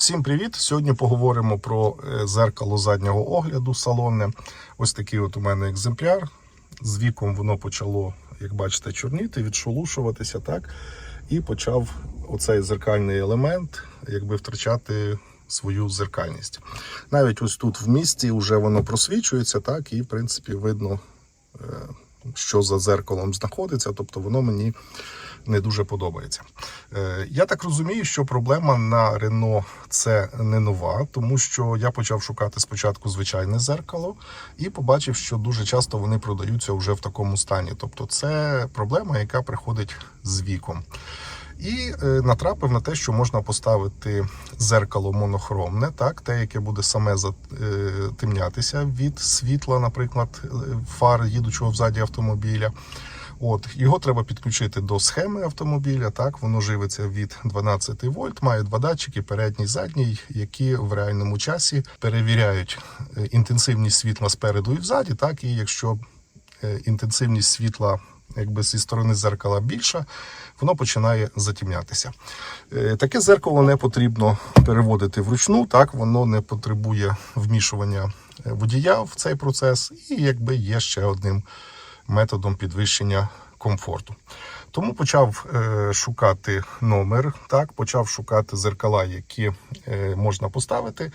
Всім привіт! Сьогодні поговоримо про е, зеркало заднього огляду салонне. Ось такий от у мене екземпляр. З віком воно почало, як бачите, чорніти, відшолушуватися, так? І почав оцей зеркальний елемент якби втрачати свою зеркальність. Навіть ось тут в місті вже воно просвічується, так, і в принципі видно, е, що за зеркалом знаходиться, тобто воно мені не дуже подобається. Е, Я так розумію, що проблема на Рено це не нова, тому що я почав шукати спочатку звичайне зеркало і побачив, що дуже часто вони продаються вже в такому стані. Тобто, це проблема, яка приходить з віком. І е, натрапив на те, що можна поставити зеркало монохромне, так, те, яке буде саме затемнятися від світла, наприклад, е, фар їдучого взаді автомобіля. От його треба підключити до схеми автомобіля. Так воно живиться від 12 вольт, має два датчики, передній задній, які в реальному часі перевіряють е, інтенсивність світла спереду і взаді. Так, і якщо е, інтенсивність світла якби зі сторони зеркала більша, воно починає затемнятися. Е, Таке зеркало не потрібно переводити вручну, так воно не потребує вмішування е, водія в цей процес, і якби є ще одним методом підвищення комфорту. Тому почав е, шукати номер, так, почав шукати зеркала, які е, можна поставити,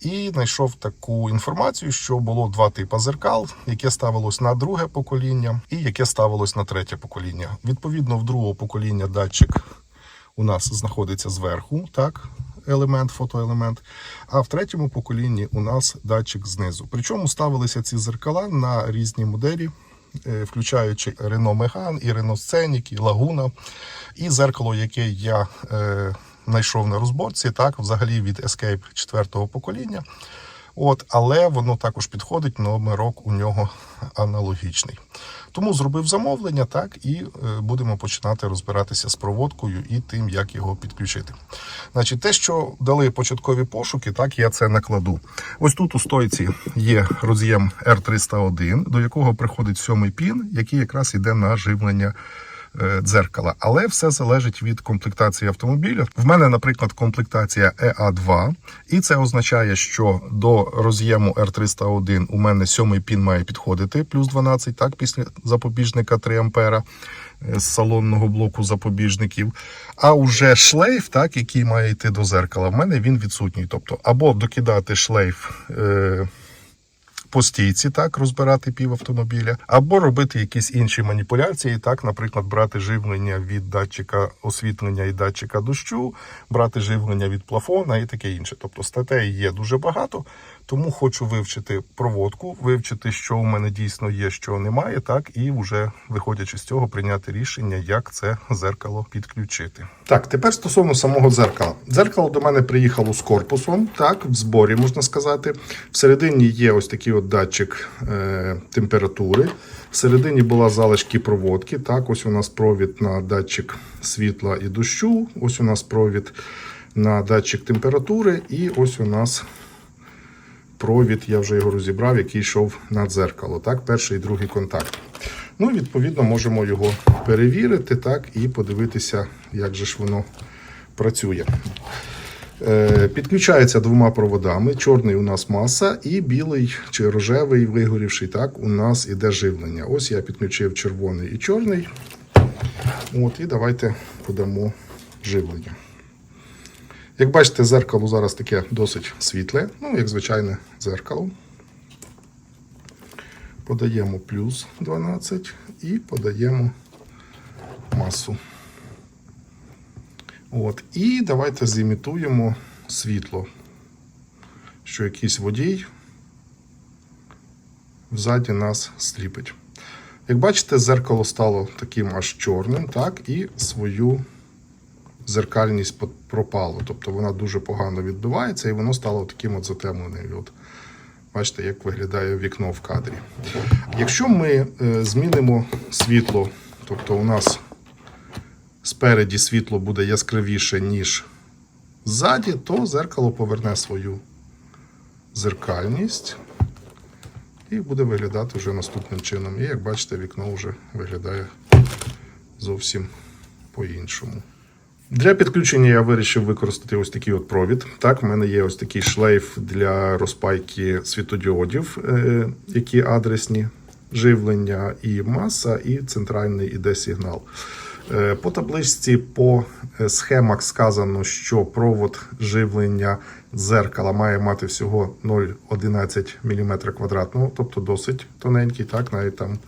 і знайшов таку інформацію, що було два типи зеркал, яке ставилось на друге покоління і яке ставилось на третє покоління. Відповідно, в другого покоління датчик у нас знаходиться зверху, так, елемент, фотоелемент. А в третьому поколінні у нас датчик знизу. Причому ставилися ці зеркала на різні моделі, включаючи Рено Меган, і Рено Сценік, і Лагуна, І зеркало, яке я е, знайшов на розборці, так, взагалі від Escape 4 покоління. От, але воно також підходить, номерок у нього аналогічний. Тому зробив замовлення, так, і е, будемо починати розбиратися з проводкою і тим, як його підключити. Значить, те, що дали початкові пошуки, так я це накладу. Ось тут у стойці є роз'єм R301, до якого приходить сьомий пін, який якраз йде на живлення дзеркала. Але все залежить від комплектації автомобіля. В мене, наприклад, комплектація EA2, і це означає, що до роз'єму R301 у мене сьомий пін має підходити, плюс 12, так, після запобіжника 3 ампера е, з салонного блоку запобіжників. А уже шлейф, так, який має йти до зеркала, в мене він відсутній. Тобто, або докидати шлейф. Е- по стійці, так, розбирати пів автомобіля, або робити якісь інші маніпуляції, так, наприклад, брати живлення від датчика освітлення і датчика дощу, брати живлення від плафона і таке інше. Тобто статей є дуже багато, тому хочу вивчити проводку, вивчити, що у мене дійсно є, що немає, так, і вже виходячи з цього, прийняти рішення, як це зеркало підключити. Так, тепер стосовно самого дзеркала. Дзеркало до мене приїхало з корпусом, так, в зборі можна сказати. Всередині є ось такий от датчик е, температури. Всередині була залишки проводки. Так, ось у нас провід на датчик світла і дощу. Ось у нас провід на датчик температури, і ось у нас провід, я вже його розібрав, який йшов на дзеркало. Так, перший і другий контакт. Ну, відповідно, можемо його перевірити, так, і подивитися, як же ж воно працює. Е, Підключається двома проводами. Чорний у нас маса, і білий чи рожевий, вигорівший, так, у нас іде живлення. Ось я підключив червоний і чорний. От, І давайте подамо живлення. Як бачите, зеркало зараз таке досить світле, ну, як звичайне зеркало. Подаємо плюс 12 і подаємо масу. От. І давайте зімітуємо світло, що якийсь водій взаді нас сліпить. Як бачите, зеркало стало таким аж чорним, так, і свою зеркальність пропало. Тобто вона дуже погано відбивається і воно стало таким от затемненим. От, бачите, як виглядає вікно в кадрі. Якщо ми е, змінимо світло, тобто у нас спереді світло буде яскравіше, ніж ззаді, то зеркало поверне свою зеркальність і буде виглядати вже наступним чином. І як бачите, вікно вже виглядає зовсім по-іншому. Для підключення я вирішив використати ось такий от провід. Так, в мене є ось такий шлейф для розпайки світодіодів, е, які адресні живлення, і маса, і центральний іде сигнал. Е, По табличці по е, схемах сказано, що провод живлення дзеркала має мати всього 0,11 мм квадратного, тобто досить тоненький, так, навіть там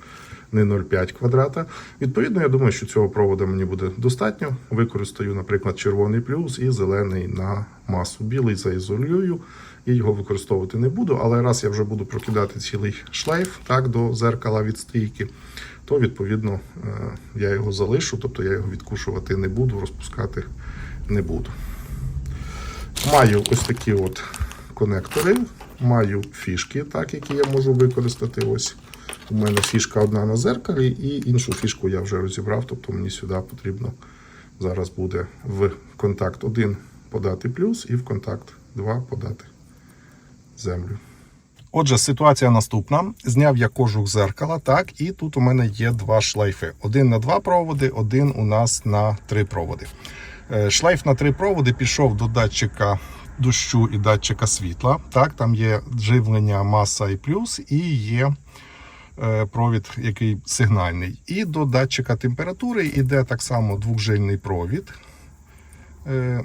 не 0,5 квадрата. Відповідно, я думаю, що цього проводу мені буде достатньо. Використаю, наприклад, червоний плюс і зелений на масу. Білий заізолюю і його використовувати не буду. Але раз я вже буду прокидати цілий шлейф так, до зеркала від стійки, то відповідно е, я його залишу, тобто я його відкушувати не буду, розпускати не буду. Маю ось такі от конектори, маю фішки, так, які я можу використати. Ось у мене фішка одна на зеркалі, і іншу фішку я вже розібрав. Тобто мені сюди потрібно зараз буде в контакт 1 подати плюс і в контакт 2 подати землю. Отже, ситуація наступна. Зняв я кожух зеркала, так, і тут у мене є два шлейфи. Один на два проводи, один у нас на три проводи. Е, Шлейф на три проводи пішов до датчика дощу і датчика світла. Так, там є живлення, маса і плюс, і є провід, який сигнальний. І до датчика температури йде так само двохжильний провід. Е,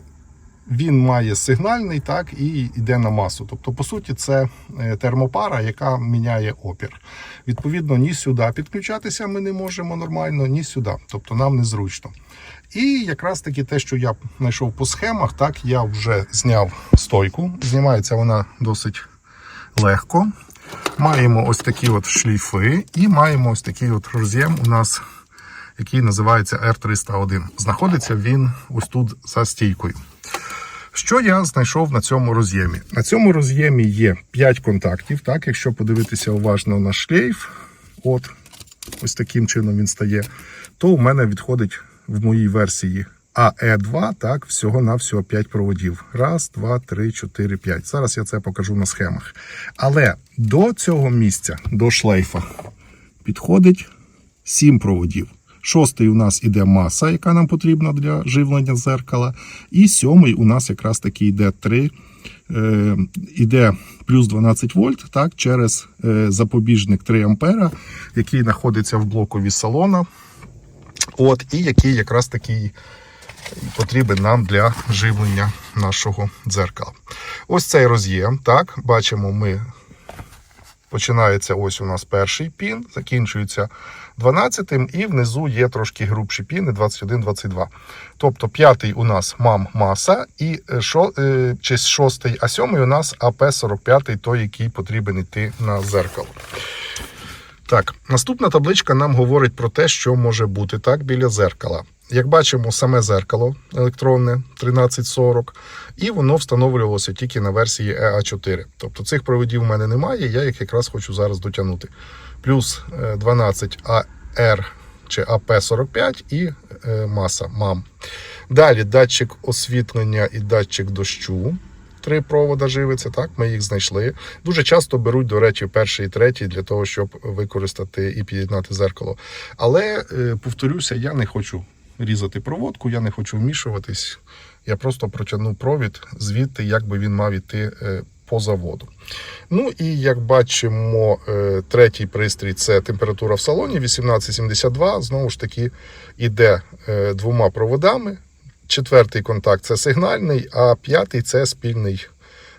Він має сигнальний, так, і йде на масу. Тобто, по суті, це е, термопара, яка міняє опір. Відповідно, ні сюди підключатися ми не можемо нормально, ні сюди. Тобто нам незручно. І якраз таки те, що я знайшов по схемах, так я вже зняв стойку. Знімається вона досить легко. Маємо ось такі от шліфи, і маємо ось такий от роз'єм у нас, який називається R301. Знаходиться він ось тут за стійкою. Що я знайшов на цьому роз'ємі? На цьому роз'ємі є 5 контактів. Так, якщо подивитися уважно на шлейф, от ось таким чином він стає, то у мене відходить в моїй версії AE2, так, всього-навсього 5 проводів. Раз, два, три, чотири, п'ять. Зараз я це покажу на схемах. Але до цього місця, до шлейфа, підходить 7 проводів. Шостий у нас іде маса, яка нам потрібна для живлення зеркала. І сьомий у нас якраз таки йде 3, е, іде плюс 12 вольт так, через е, запобіжник 3 ампера, який знаходиться в блокові салона. От, і який якраз такий потрібен нам для живлення нашого дзеркала. Ось цей роз'єм. Так, бачимо, ми починається ось у нас перший пін, закінчується 12-тим, і внизу є трошки грубші піни 21-22. Тобто п'ятий у нас мам маса, і е, шо, е, чи шостий, а сьомий у нас АП-45, той, який потрібен йти на зеркало. Так, наступна табличка нам говорить про те, що може бути так біля зеркала. Як бачимо, саме зеркало електронне 1340, і воно встановлювалося тільки на версії EA4. Тобто цих проводів у мене немає, я їх якраз хочу зараз дотягнути. Плюс е, 12 AR чи АП45 і е, маса МАМ. Далі датчик освітлення і датчик дощу. Три провода живиться, так, ми їх знайшли. Дуже часто беруть, до речі, перший і третій для того, щоб використати і під'єднати зеркало. Але, е, повторюся, я не хочу різати проводку, я не хочу вмішуватись. Я просто протягну провід звідти, як би він мав іти е, по заводу. Ну і як бачимо, е, третій пристрій це температура в салоні 1872. Знову ж таки, іде е, двома проводами. Четвертий контакт це сигнальний, а п'ятий це спільний.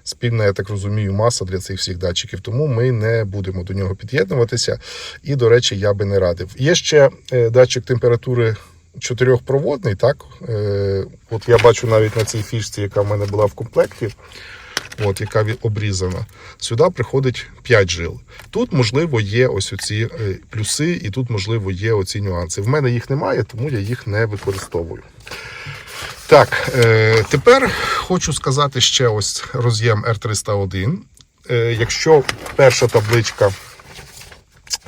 Спільна, я так розумію, маса для цих всіх датчиків, тому ми не будемо до нього під'єднуватися. І, до речі, я би не радив. Є ще датчик температури чотирьохпроводний. Так, Е, от я бачу навіть на цій фішці, яка в мене була в комплекті, от яка обрізана. Сюди приходить 5 жил. Тут, можливо, є ось оці е, плюси, і тут, можливо, є оці нюанси. В мене їх немає, тому я їх не використовую. Так, е, тепер хочу сказати ще ось роз'єм R301. Е, якщо перша табличка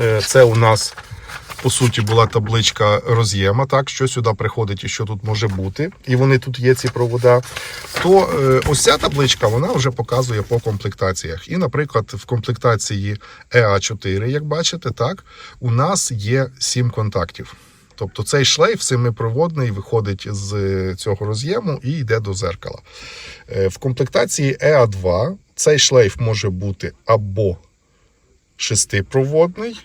е, це у нас по суті була табличка роз'єма, так, що сюди приходить і що тут може бути, і вони тут є ці провода, то е, ось ця табличка вона вже показує по комплектаціях. І, наприклад, в комплектації EA4, як бачите, так, у нас є 7 контактів. Тобто цей шлейф семипроводний виходить з цього роз'єму і йде до зеркала. Е, В комплектації EA2 цей шлейф може бути або шестипроводний,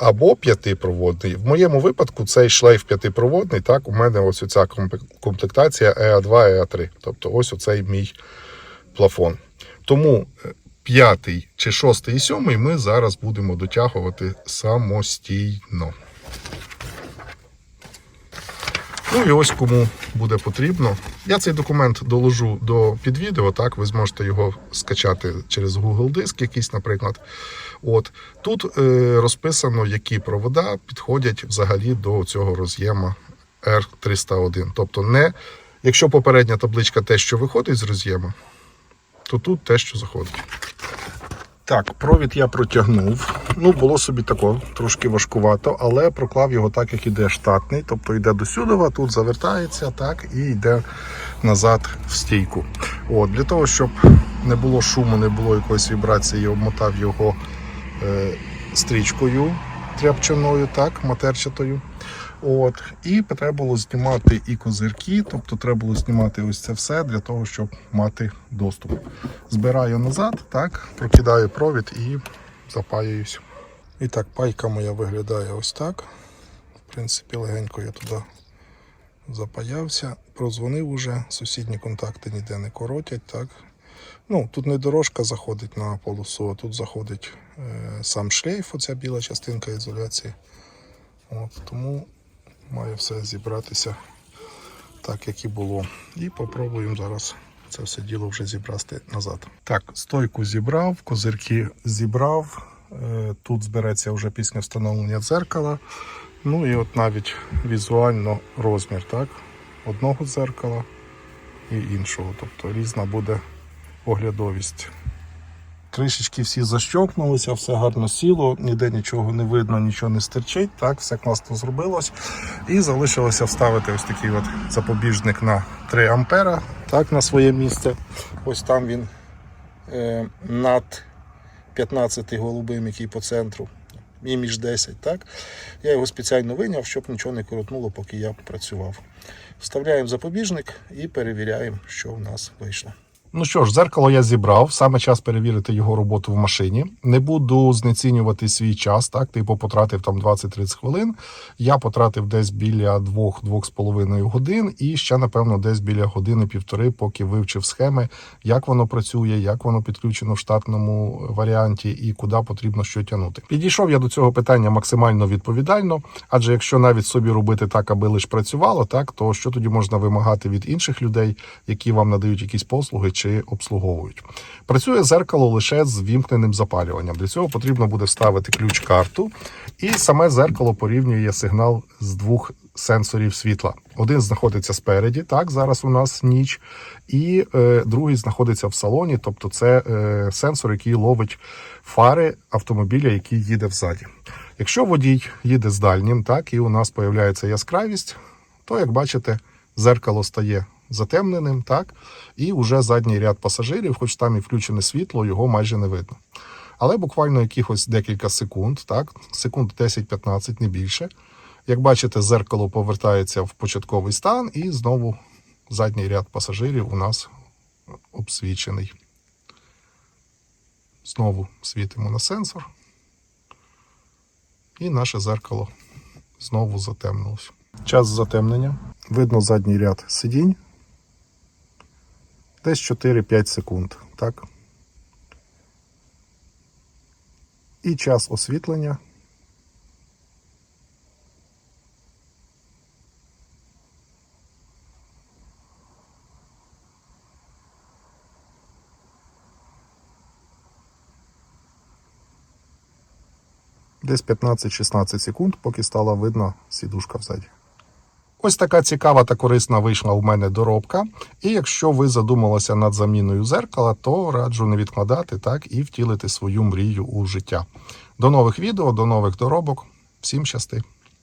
або п'ятипроводний. В моєму випадку цей шлейф п'ятипроводний. Так, у мене ось ця комплектація EA2, EA3. Тобто ось оцей мій плафон. Тому е, п'ятий чи шостий і сьомий ми зараз будемо дотягувати самостійно. Ну і ось кому буде потрібно. Я цей документ доложу до під відео, так ви зможете його скачати через Google Диск, якийсь, наприклад. От тут е, розписано, які провода підходять взагалі до цього роз'єма R301. Тобто, не якщо попередня табличка те, що виходить з роз'єма, то тут те, що заходить. Так, провід я протягнув. Ну, було собі тако, трошки важкувато, але проклав його так, як іде штатний, тобто йде до сюдова, тут завертається, так, і йде назад в стійку. От, Для того, щоб не було шуму, не було якоїсь вібрації, я обмотав його е, стрічкою тряпчаною, так, матерчатою. От, і треба було знімати і козирки, тобто треба було знімати ось це все для того, щоб мати доступ. Збираю назад, так, прокидаю провід і запаююсь. І так, пайка моя виглядає ось так. В принципі, легенько я туди запаявся. Прозвонив уже, сусідні контакти ніде не коротять. так. Ну, Тут не дорожка заходить на полосу, а тут заходить е, сам шлейф, оця біла частинка ізоляції. От, тому має все зібратися так, як і було. І попробуємо зараз це все діло вже зібрати назад. Так, стойку зібрав, козирки зібрав. Е, Тут збереться вже після встановлення дзеркала. Ну і от навіть візуально розмір так? одного дзеркала і іншого. Тобто різна буде оглядовість. Кришечки всі защокнулися, все гарно сіло, ніде нічого не видно, нічого не стирчить. Так, все класно зробилось. І залишилося вставити ось такий от запобіжник на 3 ампера так, на своє місце. Ось там він е, над 15 голубим, який по центру, і між 10. Так? Я його спеціально виняв, щоб нічого не коротнуло, поки я працював. Вставляємо запобіжник і перевіряємо, що в нас вийшло. Ну що ж, зеркало я зібрав. Саме час перевірити його роботу в машині. Не буду знецінювати свій час. Так, типу потратив там 20-30 хвилин. Я потратив десь біля 2-2,5 годин, і ще, напевно, десь біля години-півтори, поки вивчив схеми, як воно працює, як воно підключено в штатному варіанті і куди потрібно що тягнути. Підійшов я до цього питання максимально відповідально, адже якщо навіть собі робити так, аби лише працювало, так то що тоді можна вимагати від інших людей, які вам надають якісь послуги чи обслуговують. Працює зеркало лише з вімкненим запалюванням. Для цього потрібно буде вставити ключ-карту, і саме зеркало порівнює сигнал з двох сенсорів світла. Один знаходиться спереді, так зараз у нас ніч, і е, другий знаходиться в салоні, тобто це е, сенсор, який ловить фари автомобіля, який їде взаді. Якщо водій їде з дальнім, так і у нас появляється яскравість, то як бачите, зеркало стає затемненим, так, і вже задній ряд пасажирів, хоч там і включене світло, його майже не видно. Але буквально якихось декілька секунд, так, секунд 10-15, не більше. Як бачите, зеркало повертається в початковий стан, і знову задній ряд пасажирів у нас обсвічений. Знову світимо на сенсор. І наше зеркало знову затемнилось. Час затемнення. Видно задній ряд сидінь. Десь 4-5 секунд. Так. І час освітлення. Десь 15-16 секунд, поки стала видно сідушка взаді. Ось така цікава та корисна вийшла у мене доробка. І якщо ви задумалися над заміною зеркала, то раджу не відкладати так і втілити свою мрію у життя. До нових відео, до нових доробок. Всім щасти!